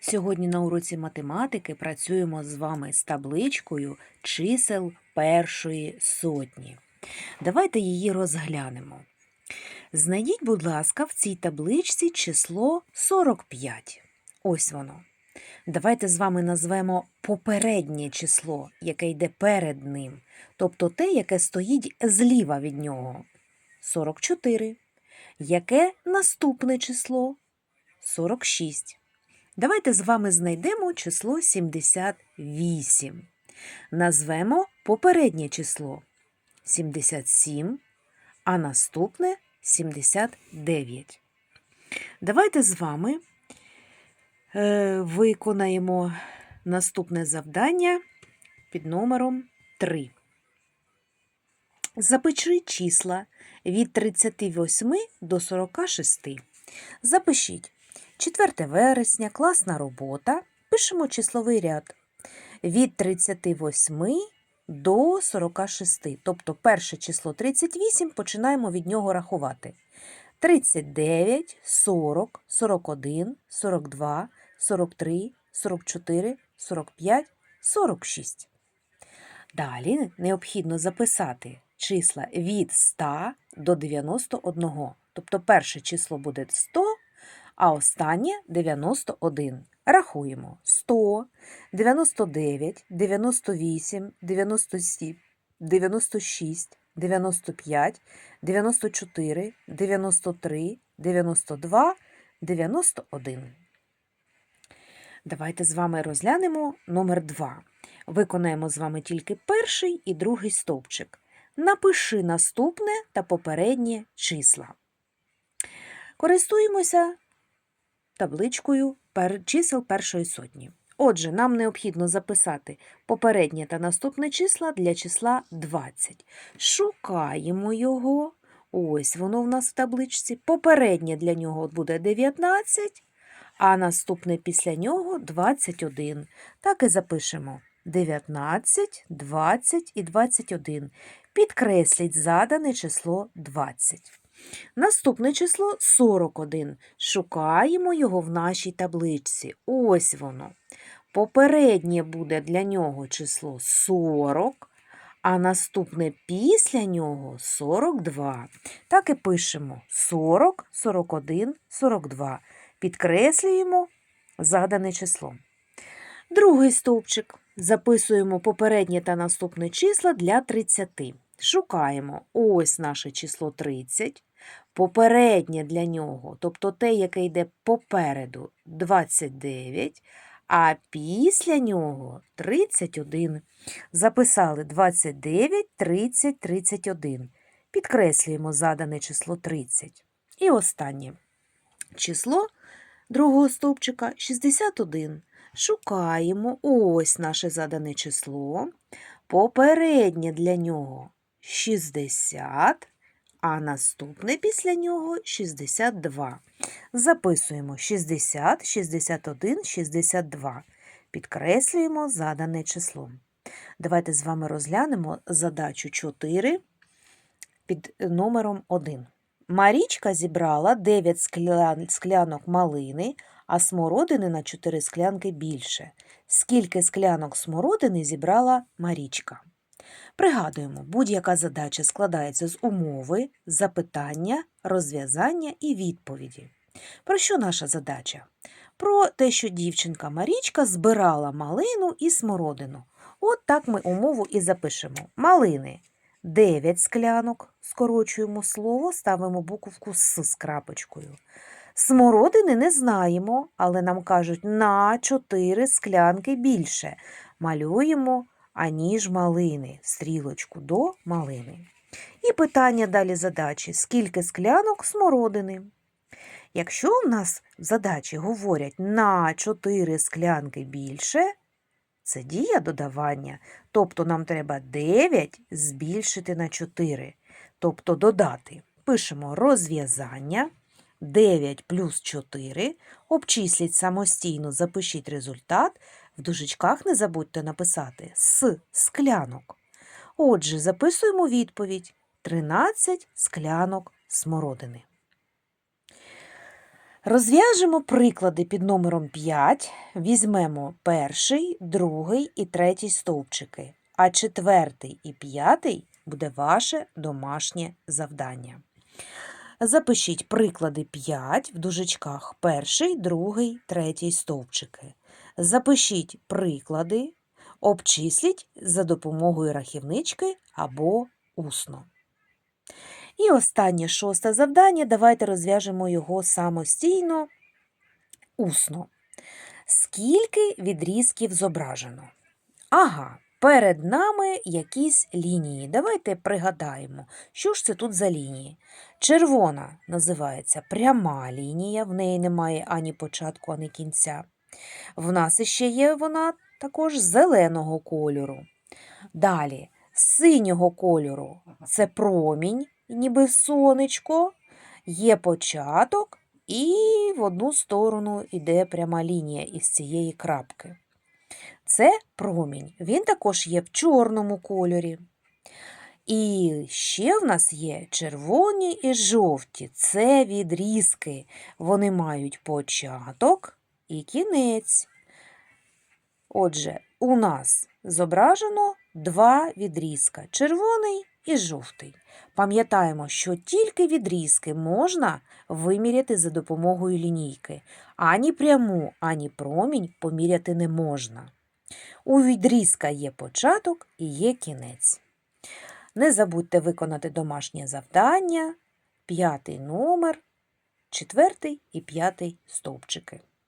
Сьогодні на уроці математики працюємо з вами з табличкою чисел першої сотні. Давайте її розглянемо. Знайдіть, будь ласка, в цій табличці число 45. Ось воно. Давайте з вами назвемо попереднє число, яке йде перед ним, тобто те, яке стоїть зліва від нього. 44. Яке наступне число? 46. Давайте з вами знайдемо число 78. Назвемо попереднє число 77, а наступне 79. Давайте з вами е, виконаємо наступне завдання під номером 3. Запиши числа від 38 до 46. Запишіть 4 вересня, класна робота. Пишемо числовий ряд від 38 до 46. Тобто перше число 38 починаємо від нього рахувати. 39, 40, 41, 42, 43, 44, 45, 46. Далі необхідно записати числа від 100 до 91. Тобто перше число буде 100, а останнє 91. Рахуємо 100, 99, 98, 97, 96, 95, 94, 93, 92, 91. Давайте з вами розглянемо номер 2. Виконаємо з вами тільки перший і другий стовпчик. Напиши наступне та попереднє числа. Користуємося табличкою чисел першої сотні. Отже, нам необхідно записати попереднє та наступне числа для числа 20. Шукаємо його. Ось воно в нас в табличці. Попереднє для нього буде 19, а наступне після нього 21. Так і запишемо 19, 20 і 21. Підкресліть задане число 20. Наступне число 41. Шукаємо його в нашій табличці. Ось воно. Попереднє буде для нього число 40, а наступне після нього 42. Так і пишемо 40, 41, 42. Підкреслюємо задане число. Другий стовпчик. Записуємо попереднє та наступне числа для 30. Шукаємо ось наше число 30, попереднє для нього, тобто те, яке йде попереду 29, а після нього 31. Записали 29, 30, 31. Підкреслюємо задане число 30. І останнє число другого стовпчика 61. Шукаємо ось наше задане число. Попереднє для нього 60, а наступне після нього 62. Записуємо 60, 61, 62. Підкреслюємо задане число. Давайте з вами розглянемо задачу 4 під номером 1. Марічка зібрала 9 скля- склянок малини, а смородини на 4 склянки більше. Скільки склянок смородини зібрала Марічка? Пригадуємо, будь-яка задача складається з умови, запитання, розв'язання і відповіді. Про що наша задача? Про те, що дівчинка Марічка збирала малину і смородину. От так ми умову і запишемо. Малини 9 склянок, скорочуємо слово, ставимо буковку С з крапочкою. Смородини не знаємо, але нам кажуть на 4 склянки більше. Малюємо аніж малини, стрілочку до малини. І питання далі задачі: скільки склянок смородини? Якщо в нас в задачі говорять на 4 склянки більше, це дія додавання, тобто нам треба 9 збільшити на 4, тобто додати. Пишемо розв'язання. 9 плюс 4. Обчисліть самостійно, запишіть результат. В дужечках не забудьте написати з склянок. Отже, записуємо відповідь 13 склянок смородини. Розв'яжемо приклади під номером 5, візьмемо перший, другий і третій стовпчики, а четвертий і п'ятий буде ваше домашнє завдання. Запишіть приклади 5 в дужечках перший, другий, третій стовпчики. Запишіть приклади, обчисліть за допомогою рахівнички або усно. І останнє шосте завдання. Давайте розв'яжемо його самостійно, усно. Скільки відрізків зображено? Ага, перед нами якісь лінії. Давайте пригадаємо, що ж це тут за лінії. Червона називається пряма лінія, в неї немає ані початку, ані кінця. В нас іще є вона також зеленого кольору. Далі, синього кольору це промінь, ніби сонечко, є початок, і в одну сторону йде пряма лінія із цієї крапки. Це промінь. Він також є в чорному кольорі. І ще в нас є червоні і жовті. Це відрізки. Вони мають початок і кінець. Отже, у нас зображено два відрізка червоний і жовтий. Пам'ятаємо, що тільки відрізки можна виміряти за допомогою лінійки. Ані пряму, ані промінь поміряти не можна. У відрізка є початок і є кінець. Не забудьте виконати домашнє завдання, п'ятий номер, четвертий і п'ятий стовпчики.